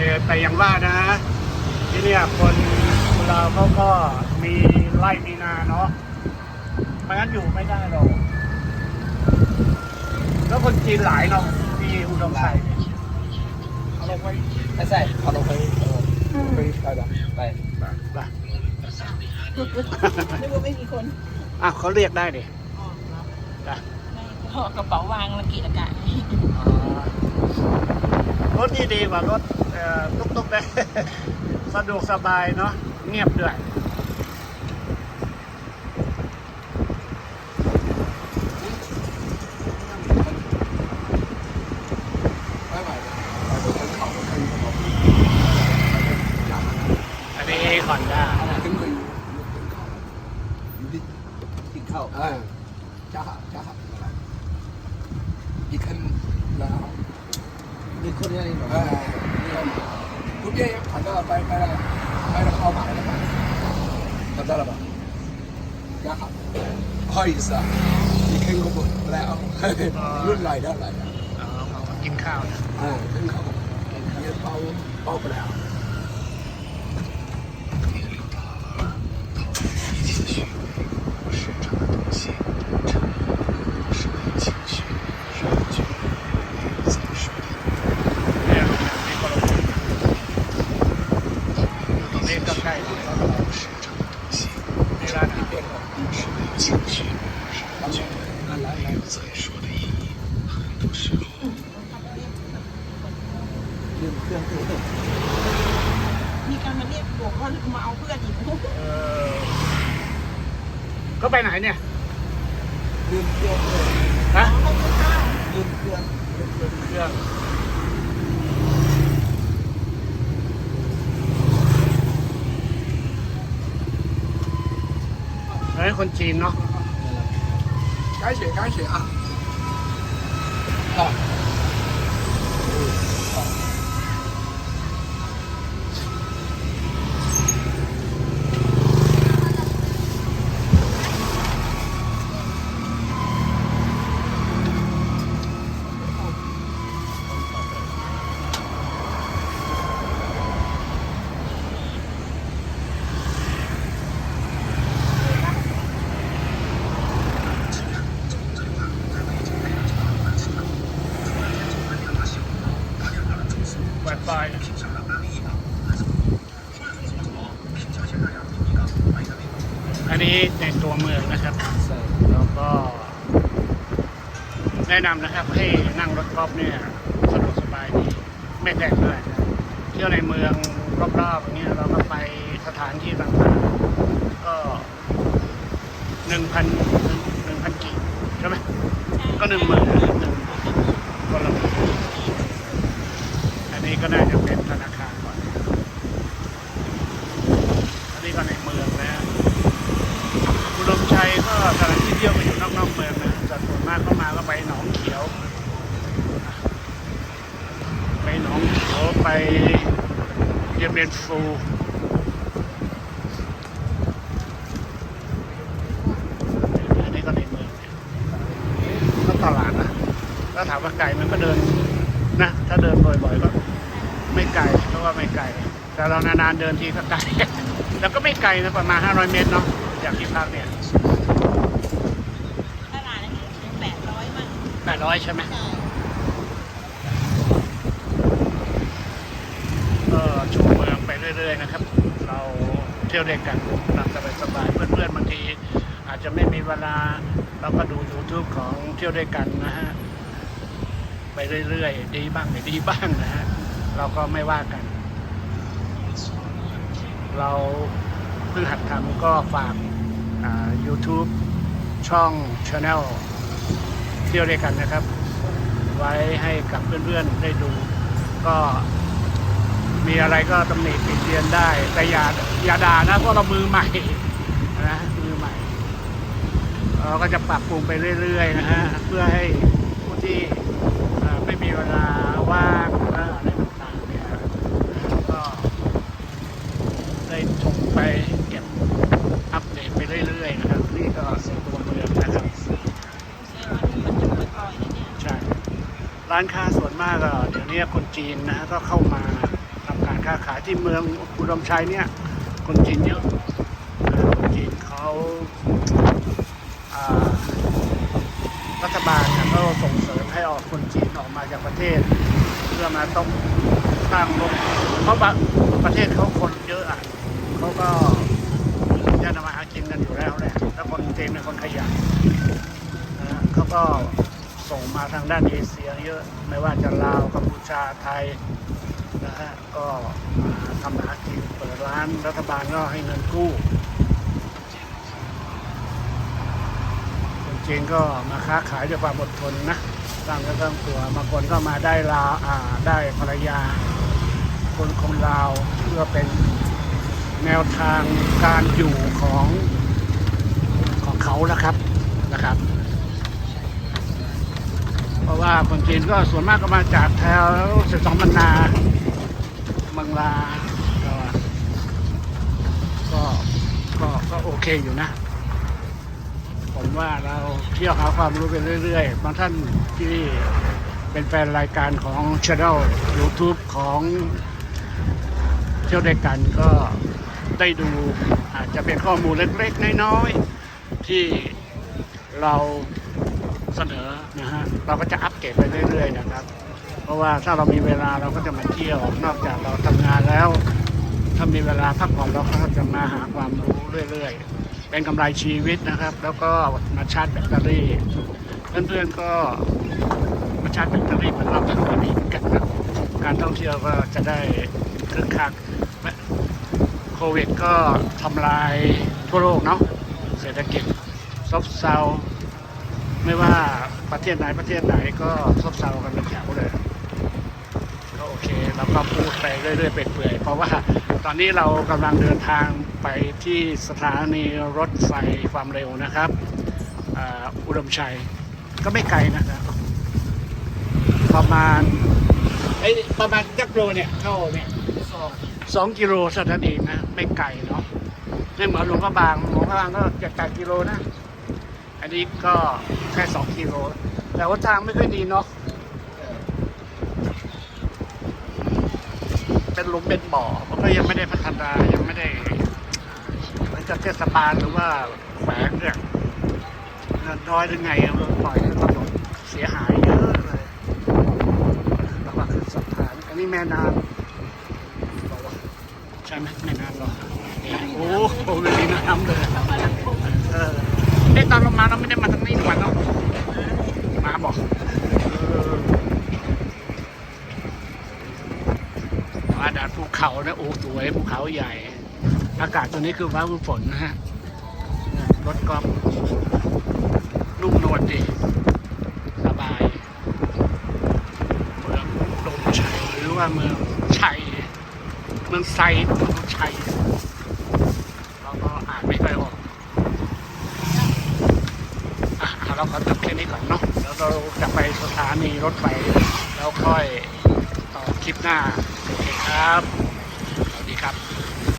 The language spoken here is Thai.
แต่แต่อย่างว่านะ ที่เนี่ยคนเราเขาก็มีไร่มีนาเนาะไม่งั้นอยู่ไม่ได้หรอกแล้วคนจีนหลายเนาะที่อุดมไทยเนี่ยเอาลงไปไม่ใช่เอาลงไปเออไปไปไปไปนึกว่าไม่มีคนอะเขาเรียกได้ดิจ้ะไม่ก็กระเป๋าวางละกีละกะอ๋อ รถนี่ดีกว่ารถตุ๊กๆเลยสะดวกสบายเนาะเงียบด้วยไม่ไหวไปบนเขาขึ้นเขาอันนี้ฮอนด้าขึ้นไปอยู่บนเขาอยู่ที่กินข้าเออจ้าจ้าอีกขึ้น มีคนนี้นี่หรอเออทุกเย็นผ่านก็ไปไปแล้วไปแล้วเข้าหมายแล้วทำได้หรือเปล่าจ้าครับห้อยสักอีกขึ้นก็หมดแล้วรุ่นไหลได้ไหลอ๋อเขากินข้าวนะอ่าขึ้นข้าเยอะเป้าเป้าไปแล้ว นี่ร้านอาหาร 变了，来来来， ลืมเครื่องตัว มีการมาเรียกบอกว่ามาเอาเพื่อนอีก เออก็ไปไหนเนี่ย ลืมเครื่องเลย ฮะ ไปกินข้าว ลืมเครื่อง เครื่อง ให้คนจีนเนาะใกล้เฉยใกล้เฉยอะต่อ นะครับแล้วก็ แนะนำนะครับให้นั่งรถกอล์ฟเนี่ยสะดวกสบายดีไม่แพงด้วยเที่ยวในเมืองรอบๆอย่างเงี้ยเราก็ไปสถานที่ต่างๆ ก็หนึ่งพันหนึ่งพันกีบใช่ไหมก็หนึ่งหมื่นหนึ่งคนละอันนี้ก็น่าจะเป็นธนาคารก่อน อันนี้ก็ในเมืองนะ อุดมชัยก็สถานที่เที่ยวไปอยู่นอกๆเมืองนะแต่ส่วนมากเข้ามาก็ไปหนองเขียว ไปหนองเขียวไปเรียนเรียนฟูอันนี้ก็ในเมืองเนี่ยก็ตลาดนะถ้าถามว่าไกลมันก็เดินนะ ถ้าเดินบ่อยๆก็ไม่ไกลเพราะว่าไม่ไกล แต่เรานานๆเดินทีก็ไกล แล้วก็ไม่ไกลนะประมาณ 500 เมตรเนาะจากที่พักเนี่ยตลาดนี่แปดร้อยมั้ง800 ใช่ไหม ใช่ ก็ชม เรื่อยๆนะครับ เราเที่ยวเด็กกันตามสบายๆเพื่อนๆบางที อาจจะไม่มีเวลาเราก็ดู YouTube ของเที่ยวด้วยกันนะฮะไปเรื่อยๆ ดีบ้างไม่ดีบ้างนะฮะเราก็ไม่ว่ากัน เราเพิ่งหัดทำก็ฝาก YouTube ช่อง Channel เที่ยวด้วยกันนะครับ ไว้ให้กับเพื่อนๆ ได้ดูก็ มีอะไรก็ตำหนิติเตียนได้ แต่อย่าอย่าด่านะเพราะเรามือใหม่นะมือใหม่ เราก็จะปรับปรุงไปเรื่อยๆนะฮะเพื่อให้ผู้ที่ไม่มีเวลาว่างหรือว่าอะไรต่างๆเนี่ยก็ได้ชมไปเก็บอัปเดตไปเรื่อยๆนะครับนี่ก็เป็นตัวเมืองนะครับใช่วันนี้มันจะปล่อร้านค้าส่วนมากก็เดี๋ยวนี้คนจีนนะฮะก็เข้ามา ค้าขายที่เมืองอุดมชัยเนี่ย คนจีนเยอะคนจีนเขาารัฐบาลเนี่ยก็ส่งเสริมให้ออกคนจีนออกมาจากประเทศ เพื่อมาต้องสร้างโรงเพราะประเทศเขาคนเยอะอะเขาก็จะทำมาหากินกันอยู่แล้วแหละแล้วคนจีนเป็นคนขยันนะเขาก็ส่งมาทางด้านเอเชียเยอะ ไม่ว่าจะลาวกัมพูชาไทย นะฮะก็มาทำมาหากินเปิดร้านรัฐบาลก็ให้เงินกู้คนจีนก็มาค้าขายด้วยความอดทนนะสร้างเนื้อสร้างตัวบางคนก็มาได้ลาอ่าได้ภรรยา คนคนลาวเพื่อเป็นแนวทางการอยู่ของของเขานะครับนะครับ เพราะว่าคนจีนก็ส่วนมากก็มาจากแถวเสสองบรรนา เมืองลาก็ก็ก็ก็โอเคอยู่นะ ผมว่าเราเที่ยวหาความรู้ไปเรื่อยๆบางท่านที่เป็นแฟนรายการของช anel YouTube ของเที่ยวด้วยกันก็ได้ดูอาจจะเป็นข้อมูลเล็กๆ น้อยๆ ที่เราเสนอนะฮะเราก็จะอัปเกรดไปเรื่อยๆนะครับ เพราะว่าถ้าเรามีเวลาเราก็จะมาเที่ยว นอกจากเราทำงานแล้ว ถ้ามีเวลาพักผ่อนเราก็จะมาหาความรู้เรื่อยๆ เป็นกำไรชีวิตนะครับ แล้วก็มาชาร์จแบตเตอรี่ เพื่อนๆก็มาชาร์จแบตเตอรี่เหมือนเราทำกันนี้เอนกันนะการท่องเที่ยวก็จะได้คึกคักโควิดก็ทำลายทั่วโลกเนาะเศรษฐกิจซบเซาไม่ว่าประเทศไหนประเทศไหนก็ซบเซากันเป็นแถวเลย ก็โอเคเรา ก็พูดไปเรื่อยๆเปื่อยๆเพราะว่าตอนนี้เรากำลังเดินทางไปที่สถานีรถไฟความเร็วนะครับอุดมชัยก็ไม่ไกลนะครับ ประมาณไอ้ประมาณจักโลเนี่ยเข้าเนี่ยสองสองกิโลเท่านั้นเองนะไม่ไกลเนาะไม่เหมือนหลวงพระบางหลวงพระบางก็เจ็ดแปดกิโลนะ อันนี้ก็แค่สองกิโลแต่ว่าทางไม่ค่อยดีเนาะ เป็นหลุมเป็นบ่อมันก็ยังไม่ได้พัฒนายังไม่ได้เหมือนกับเทศบาลหรือว่าแขวงเนี่ยเงินน้อยหรือไงมันปล่อยให้ถนนเสียหายเยอะเลยแล้วก็คือสถานอันนี้แม่น้ำบอกว่าใช่ไหมแม่น้ำเหรอโอ้โหไม่มีน้ำเลยเออเอ๊ะตอนเรามาเราไม่ได้มาทางนี้หรือเปล่าเนาะมาบอกเออ มาดาด ภูเขานะโอ้สวยภูเขาใหญ่ อากาศตัวนี้คือฟ้าฝนนะฮะรถกอล์ฟนุ่มนวลดีสบายเมืองดมชัยหรือว่าเมืองชัยเมืองไซเมืองชัยเราก็อ่านไม่ค่อยออกอะเราขอจบแค่นี้ก่อนเนาะแล้วเราจะไปสถานีรถไฟแล้วค่อยต่อคลิปหน้า ครับ